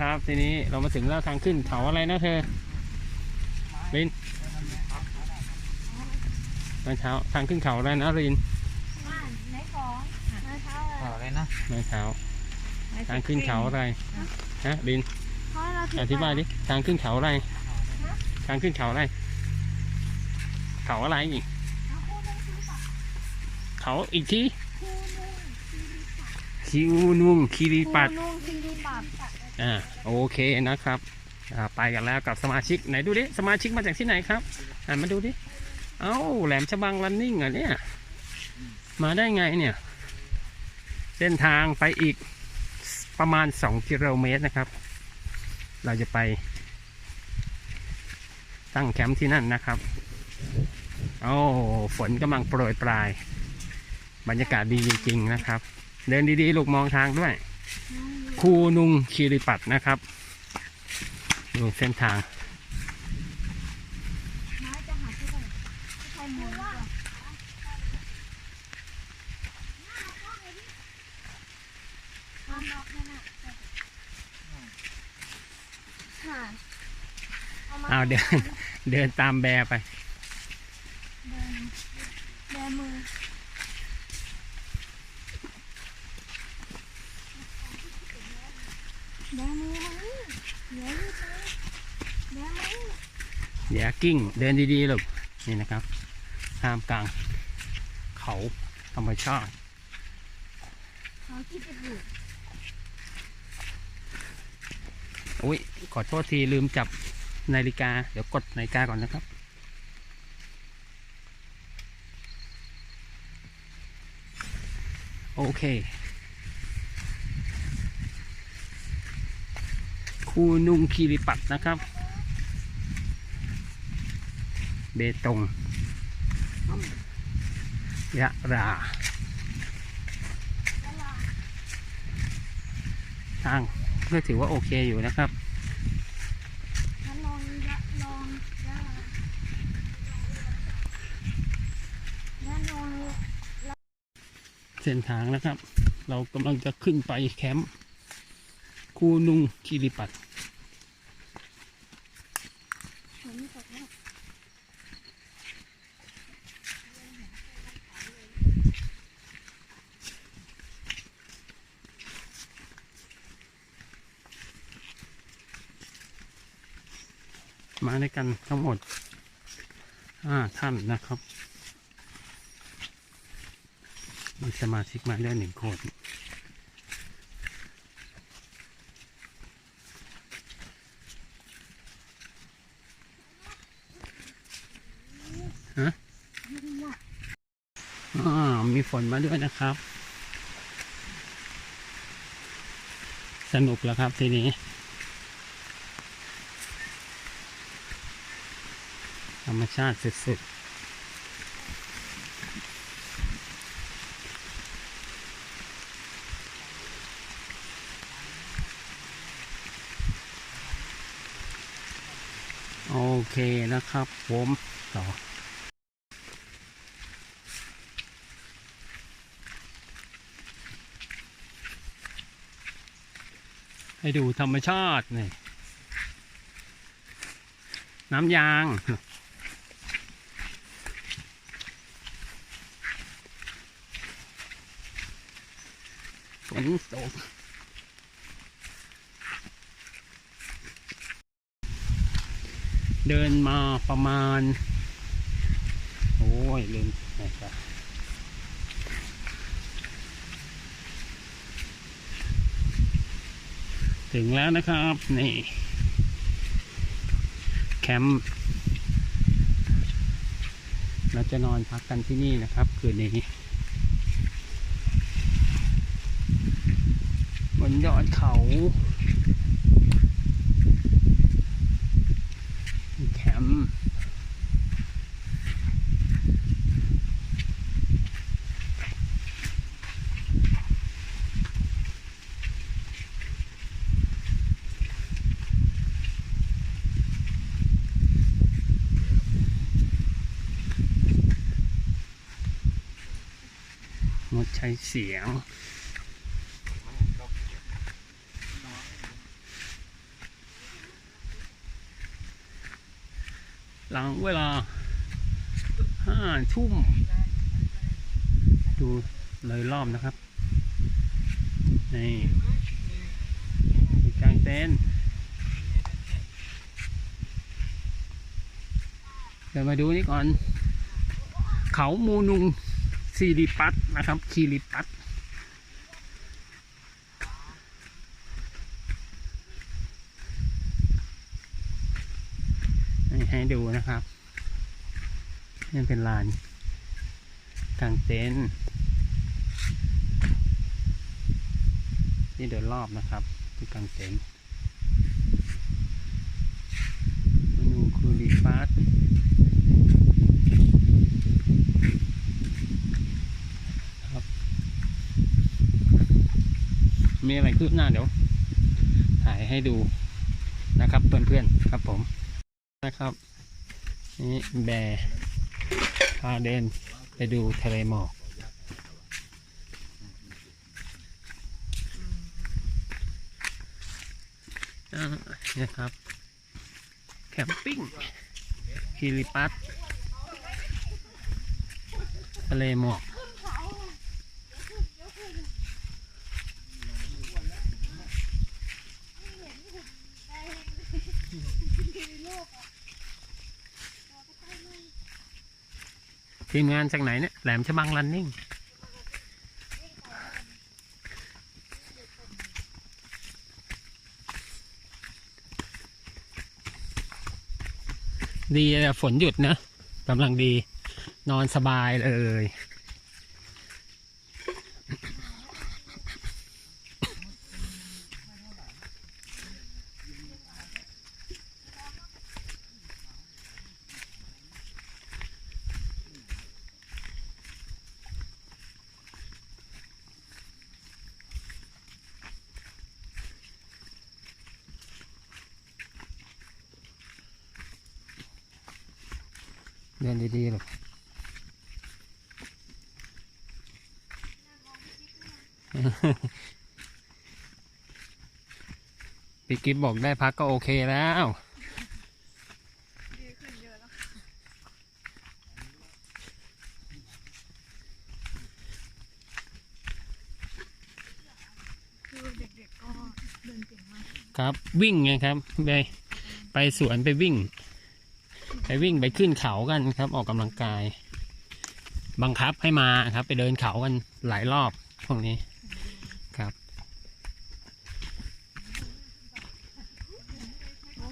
นะครับ ทีนี้เรามาถึงแล้วทางขึ้นเขาอะไรนะเธอลินเมื่อเช้าทางขึ้นเขาอะไรนะลินบ้านไหนของไหนเท้าขออะไรนะเมื่อเช้าทางขึ้นเขาอะไรฮะลินเพราะเราถือธิบายดิทางขึ้นเขาอะไร ทางขึ้นเขาอะไร เขาอะไรอีก เขาอีกทีคิวนุ่งคีรีปัดลุงคิริปัด อ่าโอเคนะครับอ่าไปกันแล้วกับสมาชิกไหนดูดิสมาชิกมาจากที่ไหนครับอ่ามาดูดิเอ้าแหลมฉบังรันนิ่งเหรอเนี่ยมาได้ไงเนี่ย เส้นทางไปอีกประมาณ 2 กิโลเมตรนะครับ เราจะไป ตั้งแคมป์ที่นั่นนะครับโอ้ฝนกำลังโปรยปลาย บรรยากาศดีจริงๆนะครับ เดินดีๆ ลูกมองทางด้วย คูนุงคีริปัตนะครับดูเส้นทางเอาเดิน เดินตามแบไป เดินแบมือแบมือมานี่ เดี๋ยวกิ้งเดินดีๆลูกนี่นะครับท่ามกลาง เขาธรรมชาติเขาที่จะดูอุ้ยขอโทษทีลืมจับนาฬิกา เดี๋ยวกดนาฬิกาก่อนนะครับ โอเค คูนุ่งคีริปัตนะครับ เบตงยะรา ทางก็ถือว่าโอเคอยู่นะครับเส้นทางนะครับ เรากำลังจะขึ้นไปแคมป์ คูนุงคีริปัตฝนตกแล้วมาด้วยกันทั้งหมดห้าท่านนะครับ มีสมาชิกมาด้วหนึ่งคน ฮะอ่า มีฝนมาด้วยนะครับ สนุกแล้วครับทีนี้ธรรมชาติสุดๆโอเคนะครับผมต่อ ให้ดูธรรมชาตินี่น้ำยาง ฝนตกเดินมาประมาณ โอ้ยลืมนะครับ ถึงแล้วนะครับนี่แคมป์เราจะนอนพักกันที่นี่นะครับ คืนนี้บนยอดเขาแคมป์ งดใช้เสียง หลังเวลาห้าทุ่ม ดูเลยรอบนะครับ นี่กลางเต็นเดี๋ยวมาดูนี่ก่อน เขามูนุง ซีริปัตนะครับคีริปัตให้ดูนะครับนี่เป็นลานกลางเต็นท์ที่เดินรอบนะครับที่กลางเต็นท์มูนุงคูริปัต มีอะไรคืบหน้าเดี๋ยว ถ่ายให้ดูนะครับเพื่อนๆครับผมนะครับนี่แบร์พาเดินไปดูทะเลหมอกนี่ครับ แคมปิ้งฮิริปัสทะเลหมอก ทีมงานจากไหนเนี่ย แหลมฉบังรันนิ่ง ดีฝนหยุดนะกำลังดีนอนสบายเลย เดินดีๆหรอกพี่กิฟบอกได้พักก็โอเคแล้วดีขึ้นเยอะแล้วคือเด็กๆก็เดินเก่งมากครับวิ่งไงครับไปไปสวนไปวิ่ง ไปวิ่งไปขึ้นเขากันครับ ออกกำลังกาย บังคับให้มาครับ ไปเดินเขากันหลายรอบพวกนี้ครับโอ้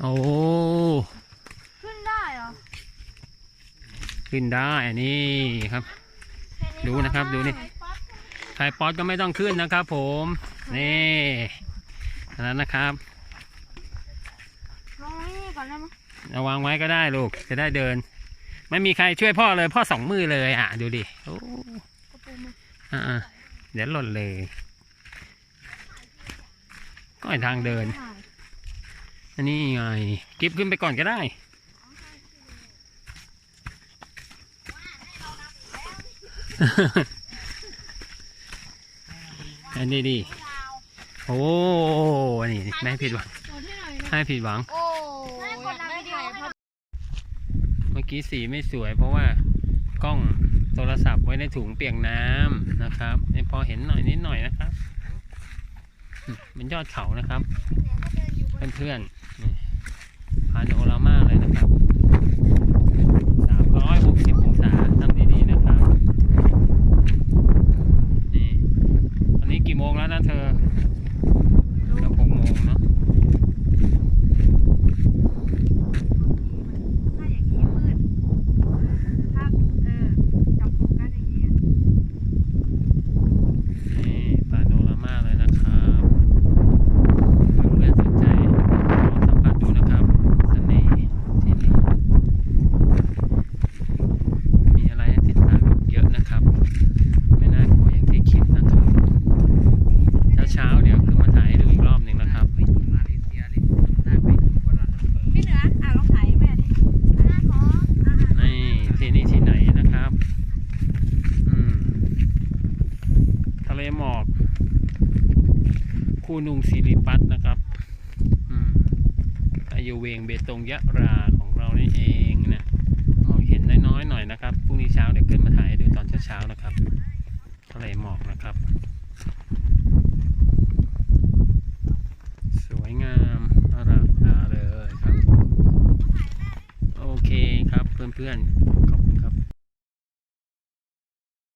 โอ้ขึ้นได้เหรอขึ้นได้อันนี้ครับ ดูนะครับดูนี่ไทยป๊อตก็ไม่ต้องขึ้นนะครับ ผมนี่อันนั้นนะครับลงไว้นี่ก่อนได้ไหม เอาวางไว้ก็ได้ลูกจะได้เดิน ไม่มีใครช่วยพ่อเลยพ่อสองมือเลยอะดูดิโอ้กระปูมาอ่าเดี๋ยวหล่นเลยก็ให้ทางเดิน อันนี้ไงกิฟขึ้นไปก่อนก็ได้อันนี้ดี โอ้อันนี้ไม่ให้ผิดหวังไม่ให้ผิดหวัง โอ้ยกดได้ถ่ายภาพ เมื่อ กี้สีไม่สวยเพราะว่ากล้องโทรศัพท์ไว้ในถุงเปียกน้ำนะครับนี่พอเห็นหน่อยนิดหน่อยนะครับมเป็นยอดเขานะครับ เพื่อนๆนี่พาโนรามาเลยนะครับสามร้อยหกสิบองศาทำดีๆนะครับ นี่ตอนนี้กี่โมงแล้วนะเธอเกือบหกโมงเนาะ ถ้าอย่างนี้มืดถ้าเออจับโฟกัสอย่างนี้ นี่พาโนรามาเลยนะครับเพื่อนๆสนใจลองสัมผัสดูนะครับเสน่ห์ที่นี่ มีอะไรให้ติดตามอีกเยอะนะครับ ไม่น่ากลัวอย่างที่คิดนะครับ เช้าๆเดี๋ยวขึ้นมาถ่ายให้ดูอีกรอบหนึ่งนะครับ พี่เหนืออะลองถ่ายให้แม่ดิหน้าขออะอะ นี่ที่นี่ที่ไหนนะครับ อืม ทะเลหมอก คู นุงสิริปัตนะครับอายุเวงเบตงยะรา